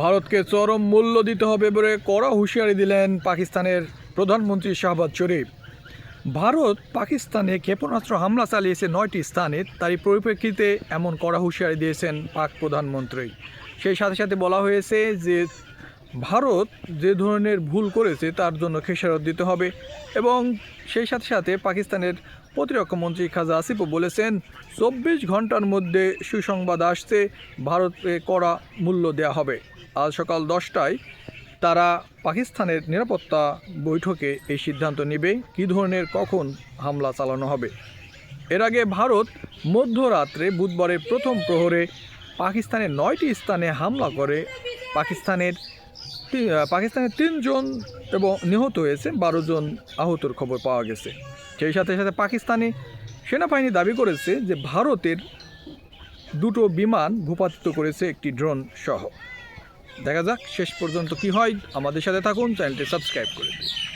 ভারতকে চরম মূল্য দিতে হবে বলে কড়া হুঁশিয়ারি দিলেন পাকিস্তানের প্রধানমন্ত্রী শাহবাজ শরীফ। ভারত পাকিস্তানে ক্ষেপণাস্ত্র হামলা চালিয়েছে নয়টি স্থানে, তারই পরিপ্রেক্ষিতে এমন কড়া হুঁশিয়ারি দিয়েছেন পাক প্রধানমন্ত্রী। সেই সাথে সাথে বলা হয়েছে যে ভারত যে ধরনের ভুল করেছে, তার জন্য খেসারত দিতে হবে এবং সেই সাথে সাথে পাকিস্তানের প্রতিরক্ষা মন্ত্রী খাজা আসিফও বলেছেন, চব্বিশ ঘণ্টার মধ্যে সুসংবাদ আসছে, ভারতকে কড়া মূল্য দেওয়া হবে। আজ সকাল দশটায় তারা পাকিস্তানের নিরাপত্তা বৈঠকে এই সিদ্ধান্ত নেবে, কী ধরনের, কখন হামলা চালানো হবে। এর আগে ভারত মধ্যরাত্রে বুধবারের প্রথম প্রহরে পাকিস্তানের নয়টি স্থানে হামলা করে, পাকিস্তানের আহ, তিনজন এবং নিহত হয়েছে বারো জন আহতর খবর পাওয়া গেছে। সেই সাথে সাথে পাকিস্তানি সেনাবাহিনী দাবি করেছে যে ভারতের দুটো বিমান ভূপাতিত করেছে একটি ড্রোন সহ। দেখা যাক শেষ পর্যন্ত কি হয়। আমাদের সাথে থাকুন চ্যানেলটি সাবস্ক্রাইব করে দিন।